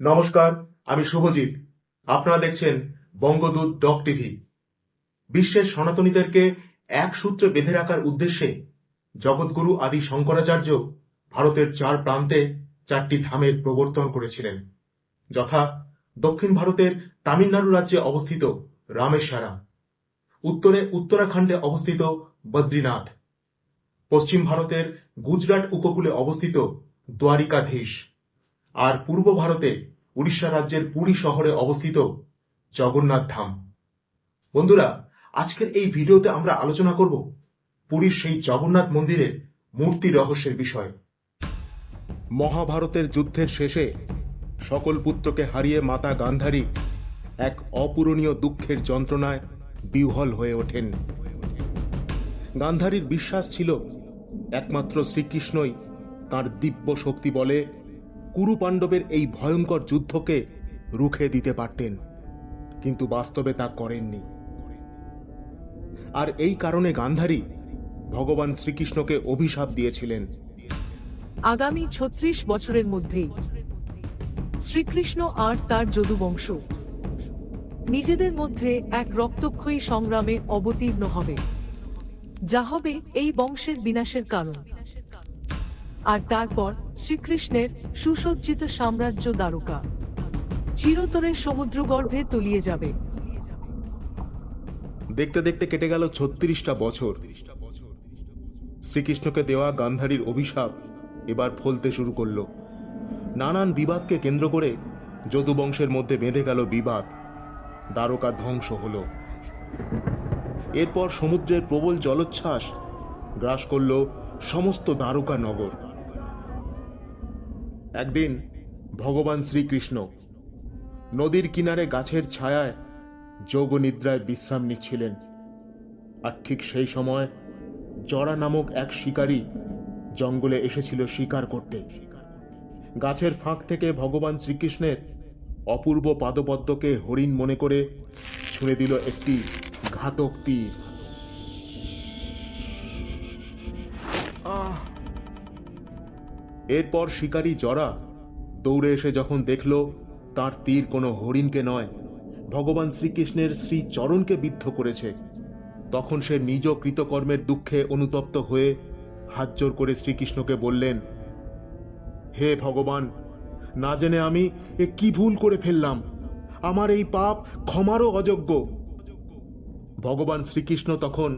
নমস্কার, আমি শুভজিৎ। আপনারা দেখছেন বঙ্গদূত ডক টিভি। বিশ্বের সনাতনীদেরকে এক সূত্রে বেঁধে রাখার উদ্দেশ্যে জগৎগুরু আদি শঙ্করাচার্য ভারতের চার প্রান্তে চারটি ধামের প্রবর্তন করেছিলেন, যথা দক্ষিণ ভারতের তামিলনাড়ু রাজ্যে অবস্থিত রামেশ্বরম, উত্তরে উত্তরাখণ্ডে অবস্থিত বদ্রীনাথ, পশ্চিম ভারতের গুজরাট উপকূলে অবস্থিত দ্বারিকাধীশ। আর পূর্ব ভারতে উড়িষ্যা রাজ্যের পুরী শহরে অবস্থিত জগন্নাথ ধাম। বন্ধুরা, আজকের এই ভিডিওতে আমরা আলোচনা করব পুরীর সেই জগন্নাথ মন্দিরের মূর্তি রহস্যের বিষয়। মহাভারতের যুদ্ধের শেষে সকল পুত্রকে হারিয়ে মাতা গান্ধারী এক অপূরণীয় দুঃখের যন্ত্রণায় বিহ্বল হয়ে ওঠেন। গান্ধারীর বিশ্বাস ছিল একমাত্র শ্রীকৃষ্ণই তার দিব্য শক্তি বলে কুরু পাণ্ডবের এই ভয়ঙ্কর যুদ্ধকে রুখে দিতে পারতেন, কিন্তু বাস্তবে তা করেননি। আর এই কারণে গান্ধারী ভগবান শ্রীকৃষ্ণকে অভিশাপ দিয়েছিলেন। আগামী ছত্রিশ বছরের মধ্যেই শ্রীকৃষ্ণ আর তার যদুবংশ নিজেদের মধ্যে এক রক্তক্ষয়ী সংগ্রামে অবতীর্ণ হবে। যা হবে এই বংশের বিনাশের কারণ। আর তারপর শ্রীকৃষ্ণের সুসজ্জিত সাম্রাজ্য দ্বারকা। চিরতরে সমুদ্রগর্ভে তলিয়ে যাবে। দেখতে দেখতে কেটে গেল ছত্রিশটা বছর। শ্রীকৃষ্ণকে দেওয়া গান্ধারীর অভিশাপ এবার ফলতে শুরু করল। নানান বিবাদকে কেন্দ্র করে যদুবংশের মধ্যে বেঁধে গেল বিবাদ। দ্বারকা ধ্বংস হল। এরপর সমুদ্রের প্রবল জলোচ্ছ্বাস গ্রাস করল সমস্ত দ্বারকা নগর। একদিন ভগবান শ্রীকৃষ্ণ নদীর কিনারে গাছের ছায়ায় যোগ নিদ্রায় বিশ্রাম নিচ্ছিলেন। আর ঠিক সেই সময় জরা নামক এক শিকারী জঙ্গলে এসেছিল শিকার করতে। গাছের ফাঁক থেকে ভগবান শ্রীকৃষ্ণের অপূর্ব পাদপদ্মকে হরিণ মনে করে ছুঁড়ে দিল একটি ঘাতক তীর। এরপর শিকারী জরা দৌড়ে এসে যখন দেখল, তার তীর কোনো হরিণকে নয়, ভগবান শ্রীকৃষ্ণের শ্রী চরণকে বিদ্ধ করেছে, তখন সে নিজ কৃতকর্মের দুঃখে অনুতপ্ত হয়ে হাত জোর করে শ্রীকৃষ্ণকে বললেন, হে ভগবান, না জেনে আমি এ কি ভুল করে ফেললাম? আমার এই পাপ ক্ষমারও অযোগ্য। ভগবান শ্রীকৃষ্ণ তখন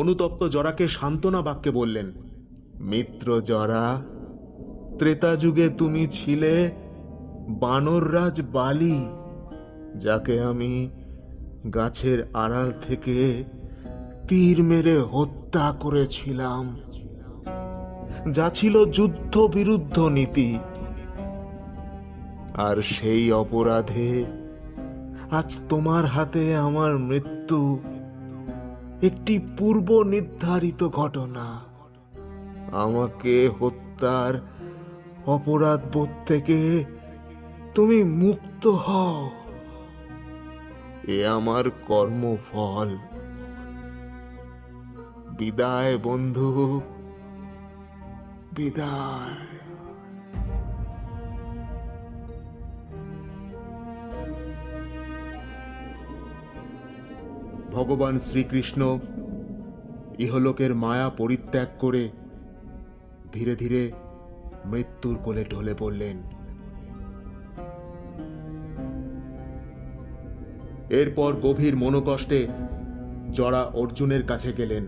অনুতপ্ত জরাকে সান্ত্বনা বাক্যে বললেন, মিত্র জরা ত্রেতা যুগে তুমি ছিলে বানররাজ বালি, যাকে আমি গাছের আড়াল থেকে তীর মেরে হত্যা করেছিলাম। যা ছিল যুদ্ধ বিরুদ্ধ নীতি। আর সেই অপরাধে আজ তোমার হাতে আমার মৃত্যু, একটি পূর্ব নির্ধারিত ঘটনা। আমাকে হত্যার অপরাধ বোধ থেকে তুমি মুক্ত হও। এ আমার কর্মফল। বিদায় বন্ধু, বিদায়। ভগবান শ্রীকৃষ্ণ ইহলোকের মায়া পরিত্যাগ করে ধীরে ধীরে মৃত্যুর কোলে ঢলে পড়লেন। এরপর গভীর মনোকষ্টে জরা অর্জুনের কাছে গেলেন।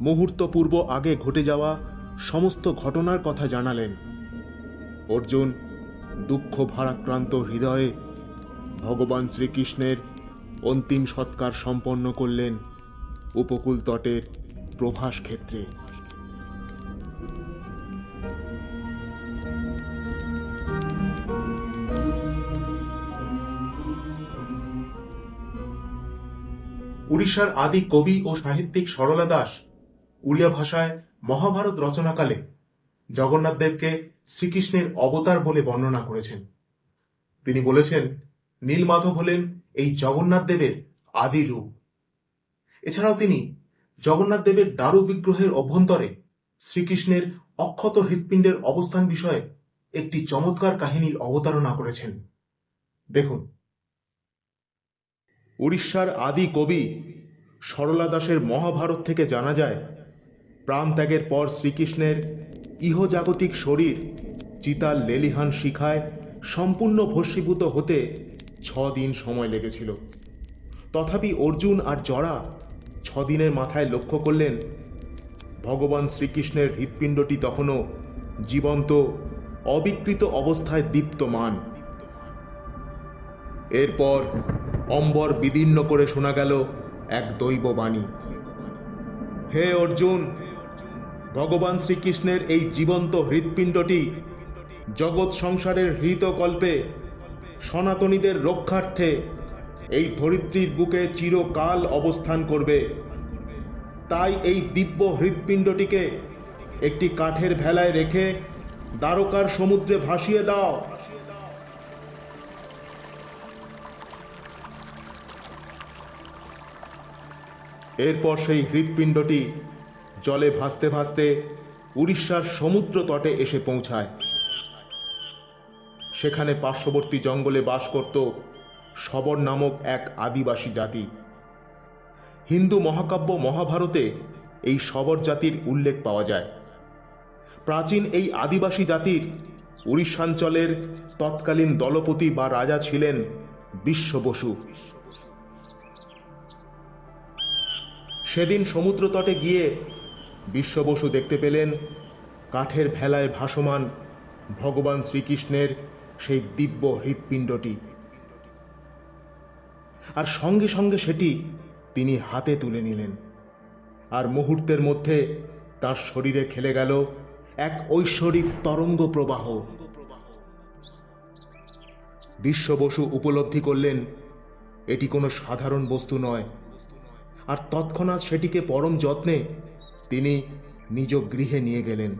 মুহূর্ত পূর্ব আগে ঘটে যাওয়া সমস্ত ঘটনার কথা জানালেন। অর্জুন দুঃখ ভারাক্রান্ত হৃদয়ে ভগবান শ্রীকৃষ্ণের অন্তিম সৎকার সম্পন্ন করলেন উপকূল তটের প্রভাস ক্ষেত্রে। উড়িষ্যার আদি কবি ও সাহিত্যিক সরলা দাস উড়িয়া ভাষায় মহাভারত রচনাকালে জগন্নাথ দেবকে শ্রীকৃষ্ণের অবতার বলে বর্ণনা করেছেন। তিনি বলেছেন, নীলমাধব হলেন এই জগন্নাথ দেবের আদি রূপ। এছাড়াও তিনি জগন্নাথ দেবের দারু বিগ্রহের অভ্যন্তরে শ্রীকৃষ্ণের অক্ষত হৃৎপিণ্ডের অবস্থান বিষয়ে একটি চমৎকার কাহিনীর অবতারণা করেছেন। দেখুন উড়িষ্যার আদি কবি সরলা দাসের মহাভারত থেকে জানা যায়, প্রাণ ত্যাগের পর শ্রীকৃষ্ণের ইহজাগতিক শরীর চিতার লেলিহান শিখায় সম্পূর্ণ ভস্মীভূত হতে ছ দিন সময় লেগেছিল। তথাপি অর্জুন আর জরা ছদিনের মাথায় লক্ষ্য করলেন, ভগবান শ্রীকৃষ্ণের হৃৎপিণ্ডটি তখনও জীবন্ত, অবিকৃত অবস্থায় দীপ্তমান। এরপর অম্বর বিদীর্ণ করে শোনা গেল এক দৈব বাণী। হে অর্জুন, ভগবান শ্রীকৃষ্ণের এই জীবন্ত হৃৎপিণ্ডটি জগৎ সংসারের হৃতকল্পে সনাতনীদের রক্ষার্থে এই ধরিত্রীর বুকে চিরকাল অবস্থান করবে। তাই এই দিব্য হৃৎপিণ্ডটিকে একটি কাঠের ভেলায় রেখে দ্বারকার সমুদ্রে ভাসিয়ে দাও। এরপর সেই হৃৎপিণ্ডটি জলে ভাসতে ভাসতে উড়িষ্যার সমুদ্র তটে এসে পৌঁছায়। সেখানে পার্শ্ববর্তী জঙ্গলে বাস করত শবর নামক এক আদিবাসী জাতি। হিন্দু মহাকাব্য মহাভারতে এই শবর জাতির উল্লেখ পাওয়া যায়। প্রাচীন এই আদিবাসী জাতির উড়িষ্যাঞ্চলের তৎকালীন দলপতি বা রাজা ছিলেন বিশ্ব বসু। সেদিন সমুদ্র তটে গিয়ে বিশ্ব বসু দেখতে পেলেন কাঠের ভেলায় ভাসমান ভগবান শ্রীকৃষ্ণের সেই দিব্য হৃৎপিণ্ডটি। আর সঙ্গে সঙ্গে সেটি তিনি হাতে তুলে নিলেন। আর মুহূর্তের মধ্যে তার শরীরে খেলে গেল এক ঐশ্বরিক তরঙ্গ প্রবাহ। বিশ্ব বসু উপলব্ধি করলেন, এটি কোনো সাধারণ বস্তু নয় আর তৎক্ষণাৎ সেটিকে পরম যত্নে তিনি নিজ গৃহে নিয়ে গেলেন।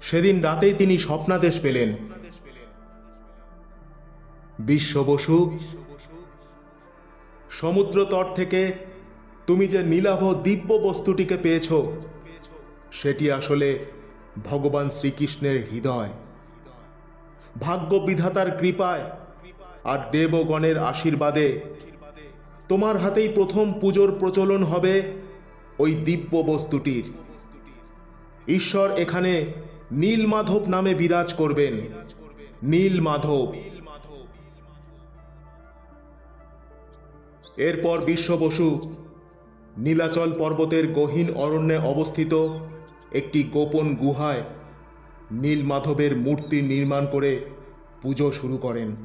সেদিন রাতেই তিনি স্বপ্নাদেশ পেলেন। বিশ্ব বসু সমুদ্র তট থেকে তুমি যে নীলাভ দিব্য বস্তুটিকে পেয়েছ, সেটি আসলে ভগবান শ্রীকৃষ্ণের হৃদয়। ভাগ্য বিধাতার কৃপায় আর দেবগণের আশীর্বাদে তোমার হাতেই প্রথম পুজোর প্রচলন হবে ওই দিব্য বস্তুটির। ঈশ্বর এখানে নীল মাধব নামে বিরাজ করবেন। নীল মাধব এরপর বিশ্ব বসু নীলাচল পর্বতের গহীন অরণ্যে অবস্থিত একটি গোপন গুহায় নীল মাধবের মূর্তি নির্মাণ করে পুজো শুরু করেন।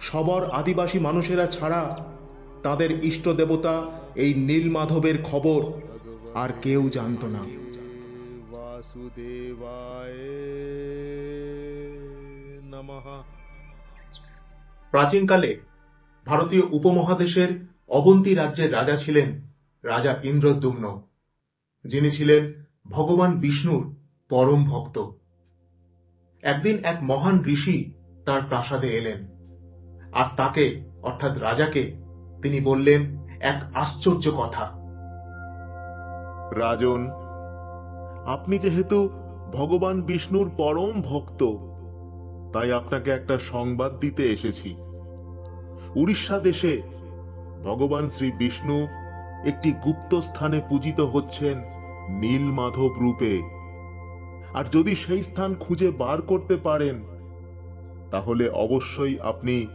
সবর আদিবাসী মানুষেরা ছাড়া তাদের ইষ্ট দেবতা এই নীল মাধবের খবর আর কেউ জানত না। বাসুদেবায় প্রাচীনকালে ভারতীয় উপমহাদেশের অবন্তী রাজ্যের রাজা ছিলেন রাজা ইন্দ্রদ্যুম্ন যিনি ছিলেন ভগবান বিষ্ণুর পরম ভক্ত। একদিন এক মহান ঋষি তার প্রাসাদে এলেন আর তাকে অর্থাৎ রাজাকে তিনি বললেন, এক আশ্চর্য কথা। রাজন, আপনি যেহেতু ভগবান বিষ্ণুর পরম ভক্ত, তাই আপনাকে একটা সংবাদ দিতে এসেছি। উড়িষ্যা দেশে ভগবান শ্রী বিষ্ণু একটি গুপ্ত স্থানে পূজিত হচ্ছেন নীল মাধব রূপে। আর যদি সেই স্থান খুঁজে বার করতে পারেন, তাহলে অবশ্যই আপনি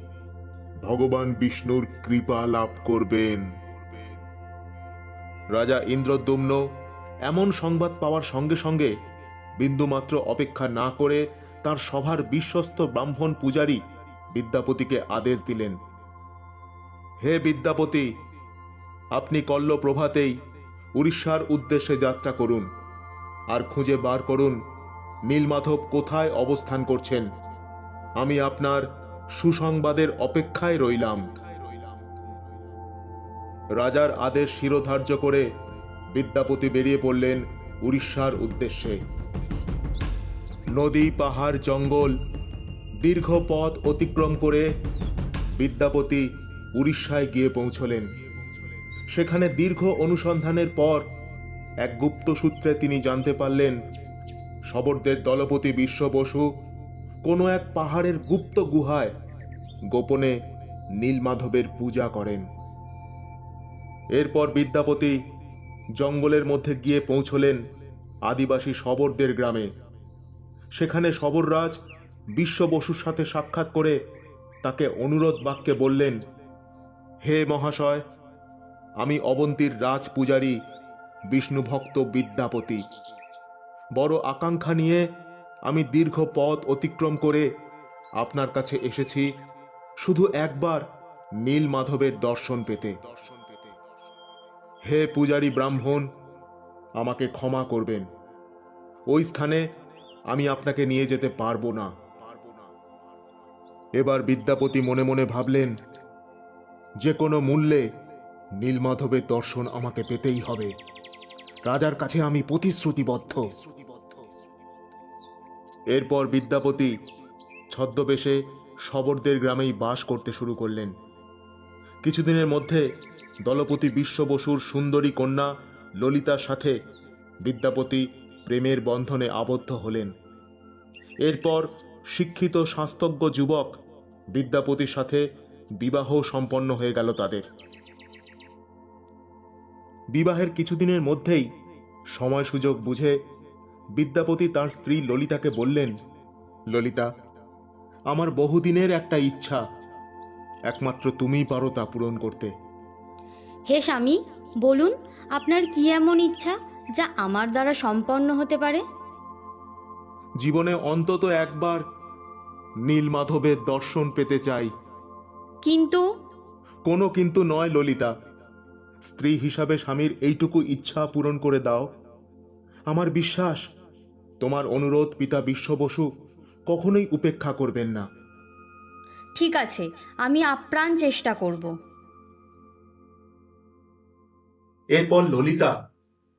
ভগবান বিষ্ণুর কৃপা লাভ করবেন। রাজা ইন্দ্রদ্যুম্ন এমন সংবাদ পাওয়ার সঙ্গে সঙ্গে বিন্দুমাত্র অপেক্ষা না করে তার সভার বিশ্বস্ত ব্রাহ্মণ পূজারী বিদ্যাপতিকে আদেশ দিলেন, হে বিদ্যাপতি, আপনি কল্ল প্রভাতেই উড়িষ্যার উদ্দেশ্যে যাত্রা করুন আর খুঁজে বার করুন নীলমাধব কোথায় অবস্থান করছেন। আমি আপনার সুসংবাদের অপেক্ষায় রইলাম। রাজার আদেশ শিরোধার্য করে বিদ্যাপতি বেরিয়ে পড়লেন উড়িষ্যার উদ্দেশ্যে। নদী, পাহাড়, জঙ্গল দীর্ঘ পথ অতিক্রম করে বিদ্যাপতি উড়িষ্যায় গিয়ে পৌঁছলেন। সেখানে দীর্ঘ অনুসন্ধানের পর এক গুপ্ত সূত্রে তিনি জানতে পারলেন শবরদের দলপতি বিশ্ব বসু কোনো এক পাহাড়ের গুপ্ত গুহায় গোপনে নীলমাধবের পূজা করেন। এরপর বিদ্যাপতি জঙ্গলের মধ্যে গিয়ে পৌঁছলেন আদিবাসী শবরদের গ্রামে। সেখানে শবররাজ বিশ্ব বসুর সাথে সাক্ষাৎ করে তাকে অনুরোধ বাক্যে বললেন, হে মহাশয়, আমি অবন্তীর রাজ পূজারী বিষ্ণুভক্ত বিদ্যাপতি। বড় আকাঙ্ক্ষা নিয়ে আমি দীর্ঘ পথ অতিক্রম করে আপনার কাছে এসেছি শুধু একবার নীল মাধবের দর্শন পেতে। হে পূজারী ব্রাহ্মণ, আমাকে ক্ষমা করবেন। ওই স্থানে আমি আপনাকে নিয়ে যেতে পারব না। এবার বিদ্যাপতি মনে মনে ভাবলেন, যে কোনো মূল্যে নীলমাধবের দর্শন আমাকে পেতেই হবে। রাজার কাছে আমি প্রতিশ্রুতিবদ্ধ। এরপর বিদ্যাপতি ছদ্মবেশে শবরদের গ্রামেই বাস করতে শুরু করলেন। কিছুদিনের মধ্যে দলপতি বিশ্ববসুর সুন্দরী কন্যা ললিতার সাথে বিদ্যাপতি প্রেমের বন্ধনে আবদ্ধ হলেন। এরপর শিক্ষিত শাস্ত্রজ্ঞ যুবক বিদ্যাপতির সাথে বিবাহ সম্পন্ন হয়ে গেল তাদের। বিবাহের কিছুদিনের মধ্যেই সময় সুযোগ বুঝে বিদ্যাপতি তার স্ত্রী ললিতাকে বললেন ললিতা আমার বহুদিনের একটা ইচ্ছা। একমাত্র তুমিই পারো তা পূরণ করতে। হে স্বামী বলুন আপনার কি এমন ইচ্ছা যা আমার দ্বারা সম্পন্ন হতে পারে? জীবনে অন্তত একবার নীলমাধবের দর্শন পেতে চাই। কিন্তু? কোনো কিন্তু নয় ললিতা। স্ত্রী হিসাবে স্বামীর এইটুকু ইচ্ছা পূরণ করে দাও। আমার বিশ্বাস তোমার অনুরোধ পিতা বিশ্ব বসু কখনোই উপেক্ষা করবেন না। ঠিক আছে আমি আপ্রাণ চেষ্টা করব। এরপর ললিতা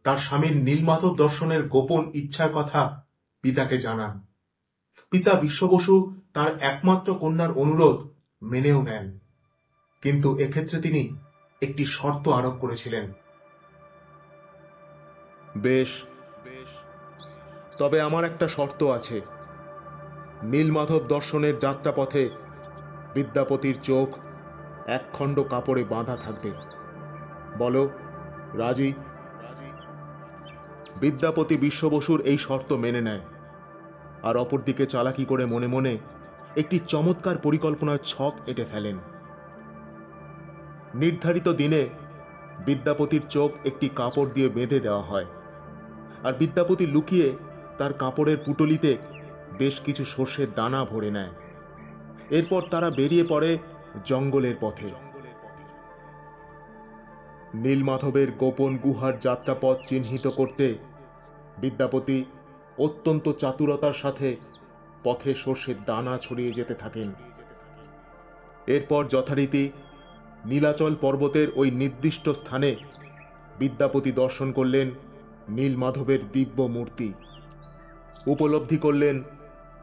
তার স্বামীর নীলমাধব দর্শনের গোপন ইচ্ছার কথা পিতাকে জানান। পিতা বিশ্ব বসু তার একমাত্র কন্যার অনুরোধ মেনেও নেন। কিন্তু এক্ষেত্রে তিনি একটি শর্ত আরোপ করেছিলেন। বেশ বেশ তবে আমার একটা শর্ত আছে। নীলমাধব দর্শনের যাত্রাপথে বিদ্যাপতির চোখ একখণ্ড কাপড়ে বাঁধা থাকবে। বলো, রাজি? বিদ্যাপতি বিশ্ববসুর এই শর্ত মেনে নেয়। আর অপরদিকে চালাকি করে মনে মনে একটি চমৎকার পরিকল্পনার ছক এঁটে ফেলেন। নির্ধারিত দিনে বিদ্যাপতির চোখ একটি কাপড় দিয়ে বেঁধে দেওয়া হয়। আর বিদ্যাপতি লুকিয়ে তার কাপড়ের পুটলিতে বেশ কিছু সর্ষের দানা ভরে নেয়। এরপর তারা বেরিয়ে পড়ে জঙ্গলের পথে। নীলমাধবের গোপন গুহার যাত্রাপথ চিহ্নিত করতে বিদ্যাপতি অত্যন্ত চাতুরতার সাথে পথে সর্ষের দানা ছড়িয়ে যেতে থাকেন। এরপর যথারীতি নীলাচল পর্বতের ওই নির্দিষ্ট স্থানে বিদ্যাপতি দর্শন করলেন নীলমাধবের দিব্য মূর্তি উপলব্ধি করলেন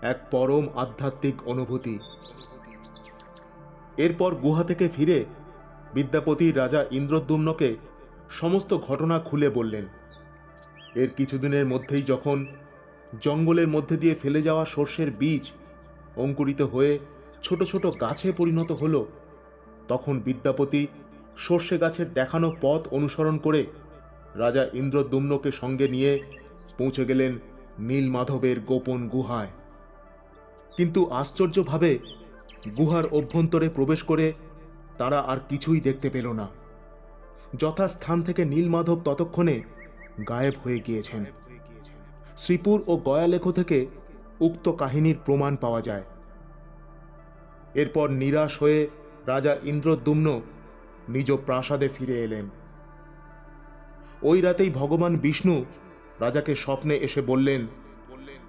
এক পরম আধ্যাত্মিক অনুভূতি। এরপর গুহা থেকে ফিরে বিদ্যাপতি রাজা ইন্দ্রদ্যুম্নকে সমস্ত ঘটনা খুলে বললেন। এর কিছুদিনের মধ্যেই যখন জঙ্গলের মধ্যে দিয়ে ফেলে যাওয়া সর্ষের বীজ অঙ্কুরিত হয়ে ছোট ছোট গাছে পরিণত হল, তখন বিদ্যাপতি সর্ষে গাছের দেখানো পথ অনুসরণ করে রাজা ইন্দ্রদ্যুম্নকে সঙ্গে নিয়ে পৌঁছে গেলেন নীলমাধবের গোপন গুহায়। কিন্তু আশ্চর্যভাবে গুহার অভ্যন্তরে প্রবেশ করে তারা আর কিছুই দেখতে পেল না। যথাস্থান থেকে নীলমাধব ততক্ষণে গায়েব হয়ে গিয়েছেন। শ্রীপুর ও গয়ালেখ থেকে উক্ত কাহিনীর প্রমাণ পাওয়া যায়। এরপর নিরাশ হয়ে রাজা ইন্দ্রদ্যুম্ন নিজ প্রাসাদে ফিরে এলেন। ওই রাতেই ভগবান বিষ্ণু রাজাকে স্বপ্নে এসে বললেন বললেন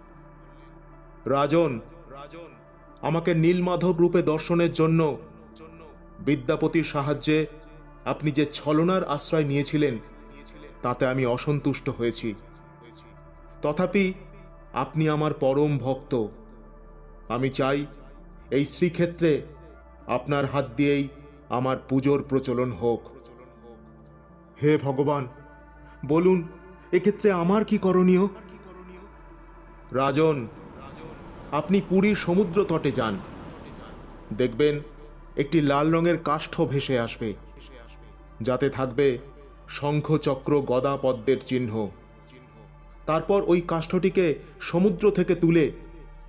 রাজন রাজন, আমাকে নীলমাধব রূপে দর্শনের জন্য বিদ্যাপতির সাহায্যে আপনি যে ছলনার আশ্রয় নিয়েছিলেন, তাতে আমি অসন্তুষ্ট হয়েছি। তথাপি আপনি আমার পরম ভক্ত। আমি চাই এই শ্রীক্ষেত্রে আপনার হাত দিয়েই আমার পুজোর প্রচলন হোক। হে ভগবান, বলুন এক্ষেত্রে আমার কি করণীয়? রাজন, আপনি পুরীর সমুদ্র তটে যান। দেখবেন একটি লাল রঙের কাষ্ঠ ভেসে আসবে, যাতে থাকবে শঙ্খ চক্র গদা পদ্মের চিহ্ন। তারপর ওই কাষ্ঠটিকে সমুদ্র থেকে তুলে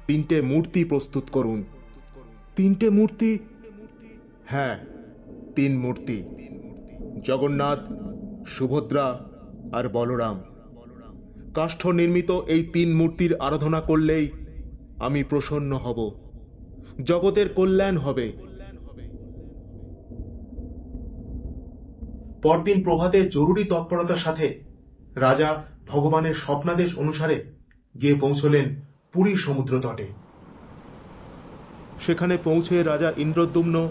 তিনটে মূর্তি প্রস্তুত করুন। তিনটে মূর্তি? হ্যাঁ তিন মূর্তি। জগন্নাথ, সুভদ্রা আর বলরাম। কাষ্ঠ নির্মিত এই তিন মূর্তির আরাধনা করলেই আমি প্রসন্ন হব। জগতের কল্যাণ হবে। পরদিন প্রভাতে জরুরি তৎপরতার সাথে রাজা ভগবানের স্বপ্নাদেশ অনুসারে গিয়ে পৌঁছলেন পুরীর সমুদ্র তটে। সেখানে পৌঁছে রাজা ইন্দ্রদ্যুম্ন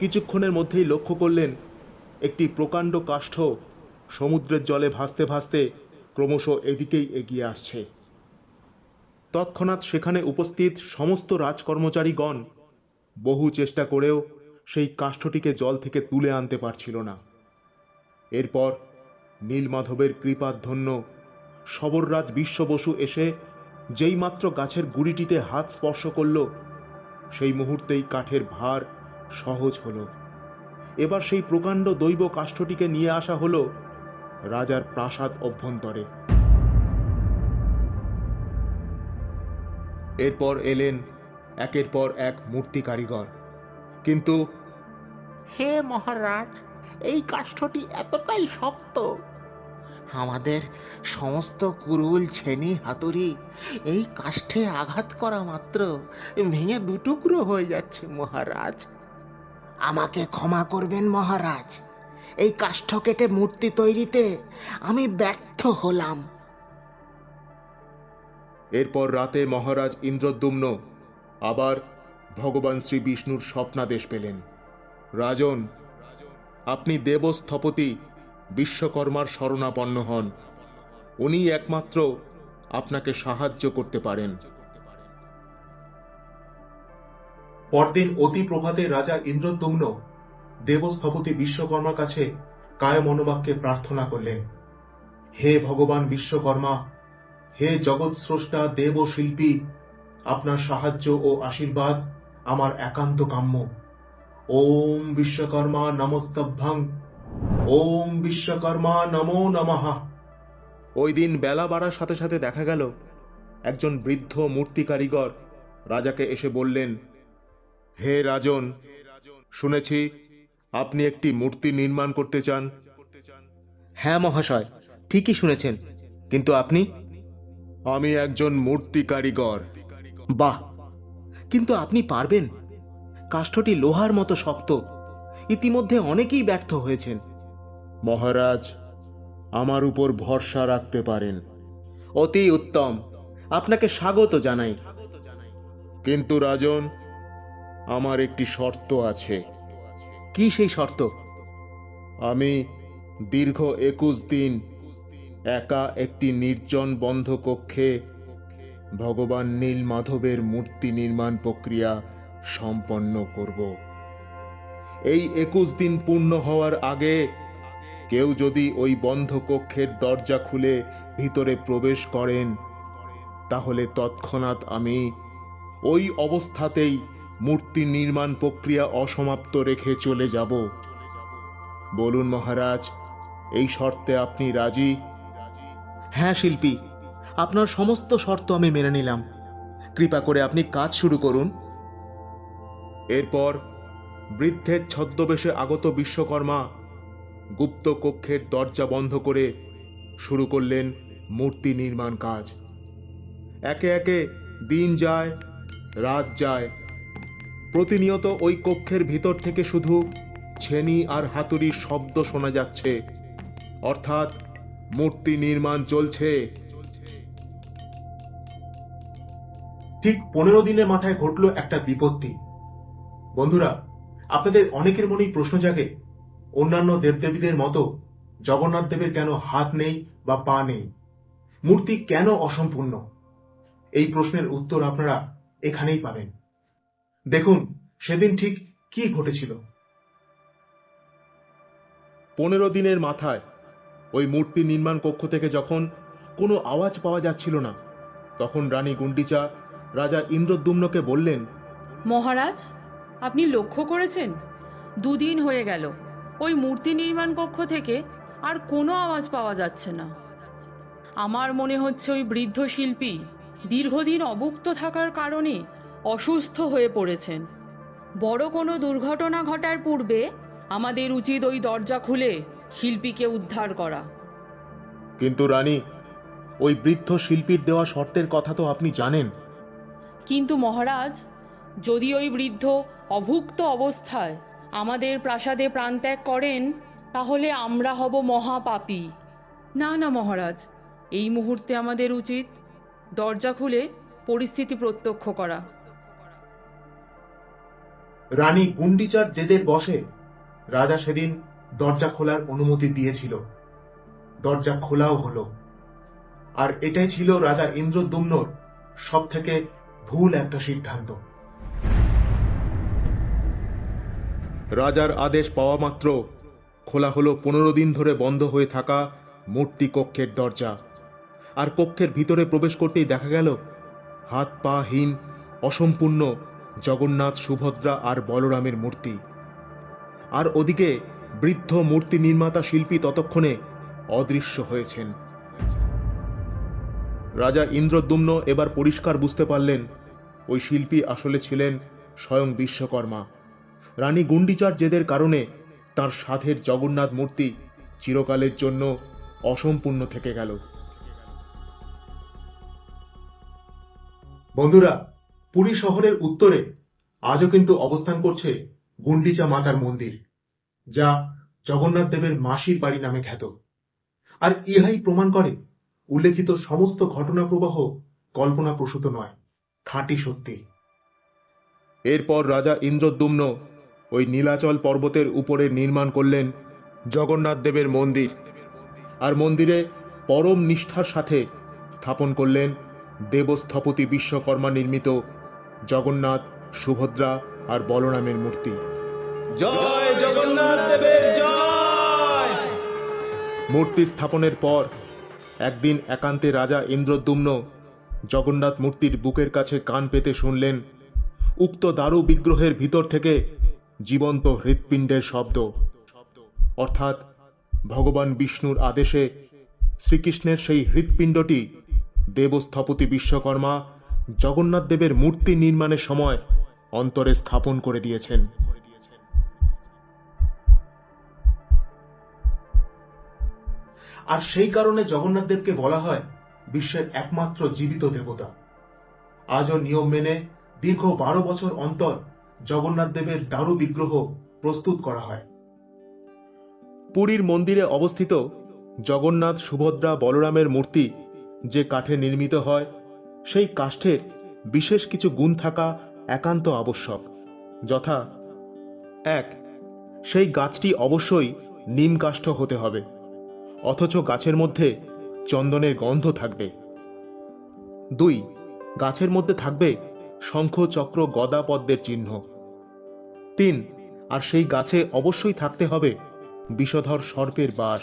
কিছুক্ষণের মধ্যেই লক্ষ্য করলেন একটি প্রকাণ্ড কাষ্ঠ সমুদ্রের জলে ভাসতে ভাসতে ক্রমশ এদিকেই এগিয়ে আসছে। তৎক্ষণাৎ সেখানে উপস্থিত সমস্ত রাজকর্মচারীগণ বহু চেষ্টা করেও সেই কাষ্ঠটিকে জল থেকে তুলে আনতে পারছিল না। এরপর নীলমাধবের কৃপাধন্য সবররাজ বিশ্ব বসু এসে যেইমাত্র গাছের গুড়িটিতে হাত স্পর্শ করল, সেই মুহূর্তেই কাঠের ভার সহজ হল। এবার সেই প্রকাণ্ড দৈব কাষ্ঠটিকে নিয়ে আসা হলো রাজার প্রাসাদ অভ্যন্তরে। এরপর এলেন একের পর এক মূর্তি কারিগর কিন্তু হে মহারাজ, এই কাষ্ঠটি এতটাই শক্ত। আমাদের সমস্ত কুরুল, ছেনি, হাতুড়ি এই কাষ্ঠে আঘাত করা মাত্র ভেঙে দুটুকরো হয়ে যাচ্ছে মহারাজ। আমাকে ক্ষমা করবেন মহারাজ। এই কাষ্ঠ কেটে মূর্তি তৈরিতে আমি ব্যর্থ হলাম। এরপর রাতে মহারাজ ইন্দ্রদ্যুম্ন আবার ভগবান শ্রী বিষ্ণুর স্বপ্নাদেশ পেলেন। রাজন আপনি দেবস্থপতি বিশ্বকর্মার শরণাপন্ন হন। উনি একমাত্র আপনাকে সাহায্য করতে পারেন। পরদিন অতি প্রভাতে রাজা ইন্দ্রদ্যুম্ন দেবস্থপতি বিশ্বকর্মার কাছে কায় মনোবাক্যে প্রার্থনা করলেন, হে ভগবান বিশ্বকর্মা, হে জগৎ স্রষ্টা দেব শিল্পী, আপনার সাহায্য ও আশীর্বাদ আমার একান্ত কাম্য। ওম বিশ্বকর্মা নমস্তভ্যং ওম বিশ্বকর্মা নমো নমঃ। ওই দিন বেলা বাড়ার সাথে সাথে দেখা গেল, একজন বৃদ্ধ মূর্তি কারিগর রাজাকে এসে বললেন, হে রাজন, শুনেছি আপনি একটি মূর্তি নির্মাণ করতে চান? হ্যাঁ মহাশয় ঠিকই শুনেছেন। কিন্তু আপনি? আমি একজন মূর্তি কারিগর। বাহ! কিন্তু আপনি পারবেন। কাষ্ঠটি লোহার মতো শক্ত। ইতিমধ্যে অনেকেই ব্যর্থ হয়েছেন। মহারাজ আমার উপর ভরসা রাখতে পারেন। অতি উত্তম। আপনাকে স্বাগত জানাই। কিন্তু রাজন আমার একটি শর্ত আছে। কি সেই শর্ত? আমি দীর্ঘ একুশ দিন একা একটি নির্জন বন্ধ কক্ষে ভগবান নীল মাধবের মূর্তি নির্মাণ প্রক্রিয়া সম্পন্ন করব। এই একুশ দিন পূর্ণ হওয়ার আগে কেউ যদি ওই বন্ধ কক্ষের দরজা খুলে ভিতরে প্রবেশ করেন, তাহলে তৎক্ষণাৎ আমি ওই অবস্থাতেই মূর্তি নির্মাণ প্রক্রিয়া অসমাপ্ত রেখে চলে যাব। বলুন মহারাজ এই শর্তে আপনি রাজি? হ্যাঁ শিল্পী। আপনার সমস্ত শর্ত আমি মেনে নিলাম। কৃপা করে আপনি কাজ শুরু করুন। এরপর বৃদ্ধের ছদ্মবেশে আগত বিশ্বকর্মা গুপ্ত কক্ষের দরজা বন্ধ করে শুরু করলেন মূর্তি নির্মাণ কাজ। একে একে দিন যায় রাত যায় প্রতিনিয়ত ওই কক্ষের ভিতর থেকে শুধু ছেনি আর হাতুড়ির শব্দ শোনা যাচ্ছে। অর্থাৎ মূর্তি নির্মাণ চলছে। ঠিক পনেরো দিনের মাথায় ঘটল একটা বিপত্তি। বন্ধুরা, আপনাদের অনেকের মনেই প্রশ্ন জাগে, অন্যান্য দেবদেবীদের মতো জগন্নাথ দেবের কেন হাত নেই বা পা নেই? মূর্তি কেন অসম্পূর্ণ? এই প্রশ্নের উত্তর আপনারা এখানেই পাবেন। দেখুন সেদিন ঠিক কি ঘটেছিল। পনেরো দিনের মাথায় ওই মূর্তি নির্মাণ কক্ষ থেকে যখন কোনো আওয়াজ পাওয়া যাচ্ছিল না তখন রানী গুন্ডিচা রাজা ইন্দ্রদ্যুম্নকে বললেন মহারাজ আপনি লক্ষ্য করেছেন? দুদিন হয়ে গেল ওই মূর্তি নির্মাণ কক্ষ থেকে আর কোনো আওয়াজ পাওয়া যাচ্ছে না। আমার মনে হচ্ছে ওই বৃদ্ধ শিল্পী দীর্ঘদিন অবুক্ত থাকার কারণে অসুস্থ হয়ে পড়েছেন। বড় কোনো দুর্ঘটনা ঘটার পূর্বে আমাদের উচিত ওই দরজা খুলে শিল্পীকে উদ্ধার করা। কিন্তু রানী ওই বৃদ্ধ শিল্পীর দেওয়া শর্তের কথা তো আপনি জানেন। কিন্তু মহারাজ যদি ওই বৃদ্ধ অভুক্ত অবস্থায় আমাদের প্রাসাদে প্রাণত্যাগ করেন তাহলে আমরা হব মহাপাপী। না না মহারাজ এই মুহূর্তে আমাদের উচিত দরজা খুলে পরিস্থিতি প্রত্যক্ষ করা। রানী গুন্ডিচার জেদের বসে, রাজা সেদিন দরজা খোলার অনুমতি দিয়েছিল। দরজা খোলাও হল। আর এটাই ছিল রাজা ইন্দ্রদ্যুম্নর সব থেকে ভুল একটা সিদ্ধান্ত। রাজার আদেশ পাওয়া মাত্র খোলা হলো পনেরো দিন ধরে বন্ধ হয়ে থাকা মূর্তি কক্ষের দরজা। আর কক্ষের ভিতরে প্রবেশ করতেই দেখা গেল হাত পা হীন অসম্পূর্ণ জগন্নাথ, সুভদ্রা আর বলরামের মূর্তি। আর ওদিকে বৃদ্ধ মূর্তি নির্মাতা শিল্পী ততক্ষণে অদৃশ্য হয়েছেন। রাজা ইন্দ্রদ্যুম্ন এবার পরিষ্কার বুঝতে পারলেন, ওই শিল্পী আসলে ছিলেন স্বয়ং বিশ্বকর্মা। রানী গুন্ডিচার জেদের কারণে তার সাধের জগন্নাথ মূর্তি চিরকালের জন্য অসম্পূর্ণ থেকে গেল। বন্ধুরা পুরী শহরের উত্তরে আজও কিন্তু অবস্থান করছে গুন্ডিচা মাতার মন্দির, যা জগন্নাথ দেবের মাসির বাড়ি নামে খ্যাত। আর ইহাই প্রমাণ করে, উল্লেখিত সমস্ত ঘটনা প্রবাহ কল্পনা প্রসূত নয়, খাঁটি সত্যি। এরপর রাজা ইন্দ্রদ্যুম্ন ওই নীলাচল পর্বতের উপরে নির্মাণ করলেন জগন্নাথ দেবের মন্দির, আর মন্দিরে পরম নিষ্ঠার সাথে স্থাপন করলেন দেবস্থপতি বিশ্বকর্মা নির্মিত জগন্নাথ সুভদ্রা আর বলরামের মূর্তি। জয় জগন্নাথ দেবের জয়! মূর্তি স্থাপনের পর একদিন একান্তে রাজা ইন্দ্রদ্যুম্ন জগন্নাথ মূর্তির বুকের কাছে কান পেতে শুনলেন উক্ত দারু বিগ্রহের ভিতর থেকে জীবন্ত হৃৎপিণ্ডের শব্দ। অর্থাৎ ভগবান বিষ্ণুর আদেশে শ্রীকৃষ্ণের সেই হৃৎপিণ্ডটি দেবস্থপতি বিশ্বকর্মা জগন্নাথ দেবের মূর্তি নির্মাণের সময় অন্তরে স্থাপন করে দিয়েছেন। আর সেই কারণে জগন্নাথ দেবকে বলা হয় বিশ্বের একমাত্র জীবিত দেবতা। আজও নিয়ম মেনে দীর্ঘ বারো বছর অন্তর জগন্নাথ দেবের দারু বিগ্রহ প্রস্তুত করা হয়। পুরীর মন্দিরে অবস্থিত জগন্নাথ সুভদ্রা বলরামের মূর্তি যে কাঠে নির্মিত হয় সেই কাষ্ঠের বিশেষ কিছু গুণ থাকা একান্ত আবশ্যক, যথা এক, সেই গাছটি অবশ্যই নিম কাষ্ঠ হতে হবে, অথচ গাছের মধ্যে চন্দনের গন্ধ থাকবে। দুই, গাছের মধ্যে থাকবে শঙ্খ চক্র গদা পদ্মের চিহ্ন। তিন, আর সেই গাছে অবশ্যই থাকতে হবে বিষধর সর্পের বাস।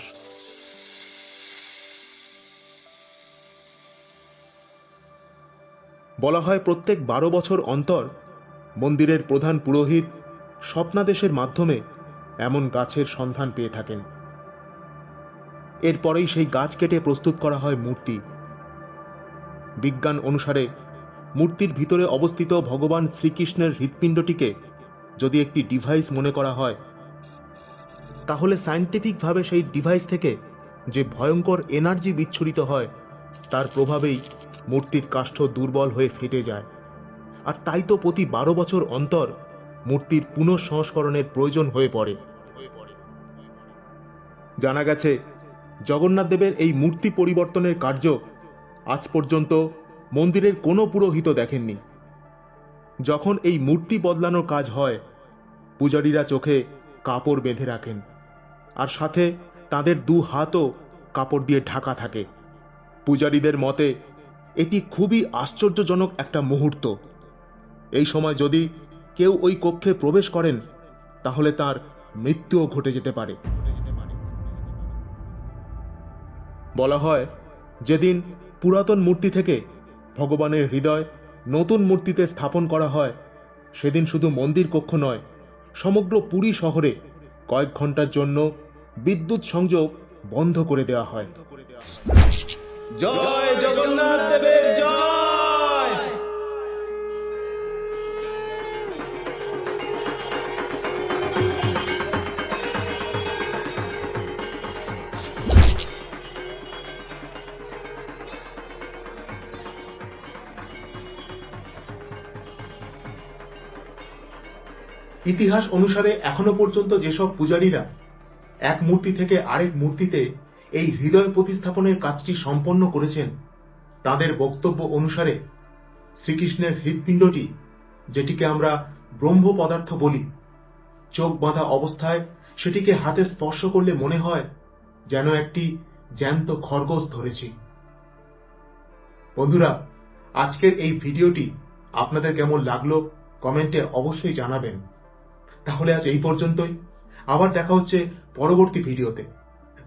বলা হয় প্রত্যেক বারো বছর অন্তর মন্দিরের প্রধান পুরোহিত স্বপ্নাদেশের মাধ্যমে এমন গাছের সন্ধান পেয়ে থাকেন। এরপরেই সেই গাছ কেটে প্রস্তুত করা হয় মূর্তি। বিজ্ঞান অনুসারে মূর্তির ভিতরে অবস্থিত ভগবান শ্রীকৃষ্ণের হৃৎপিণ্ডটিকে যদি একটি ডিভাইস মনে করা হয়, তাহলে সায়েন্টিফিকভাবে সেই ডিভাইস থেকে যে ভয়ঙ্কর এনার্জি বিচ্ছুরিত হয়, তার প্রভাবেই মূর্তির কাষ্ঠ দুর্বল হয়ে ফেটে যায়। আর তাই তো প্রতি বারো বছর অন্তর মূর্তির পুনঃসংস্করণের প্রয়োজন হয়ে পড়ে। জানা গেছে, জগন্নাথ দেবের এই মূর্তি পরিবর্তনের কার্য আজ পর্যন্ত মন্দিরের কোনো পুরোহিত দেখেননি। যখন এই মূর্তি বদলানোর কাজ হয়, পূজারীরা চোখে কাপড় বেঁধে রাখেন, আর সাথে তাদের দু হাতও কাপড় দিয়ে ঢাকা থাকে। পূজারীদের মতে এটি খুবই আশ্চর্যজনক একটা মুহূর্ত। এই সময় যদি কেউ ওই কক্ষে প্রবেশ করেন, তাহলে তার মৃত্যুও ঘটে যেতে পারে। বলা হয়, যেদিন পুরাতন মূর্তি থেকে ভগবানের হৃদয় নতুন মূর্তিতে স্থাপন করা হয়, সেদিন শুধু মন্দির কক্ষ নয়, সমগ্র পুরী শহরে কয়েক ঘণ্টার জন্য বিদ্যুৎ সংযোগ বন্ধ করে দেওয়া হয়। জয় জগন্নাথ দেবের জয়। ইতিহাস অনুসারে এখনও পর্যন্ত যেসব পূজারীরা এক মূর্তি থেকে আরেক মূর্তিতে এই হৃদয় প্রতিস্থাপনের কাজটি সম্পন্ন করেছেন। তাদের বক্তব্য অনুসারে শ্রীকৃষ্ণের হৃৎপিণ্ডটি, যেটিকে আমরা ব্রহ্ম পদার্থ বলি, চোখ বাঁধা অবস্থায় সেটিকে হাতে স্পর্শ করলে মনে হয় যেন একটি জ্যান্ত খরগোশ ধরেছি। বন্ধুরা, আজকের এই ভিডিওটি আপনাদের কেমন লাগল কমেন্টে অবশ্যই জানাবেন। তাহলে আজ এই পর্যন্তই। আবার দেখা হচ্ছে পরবর্তী ভিডিওতে।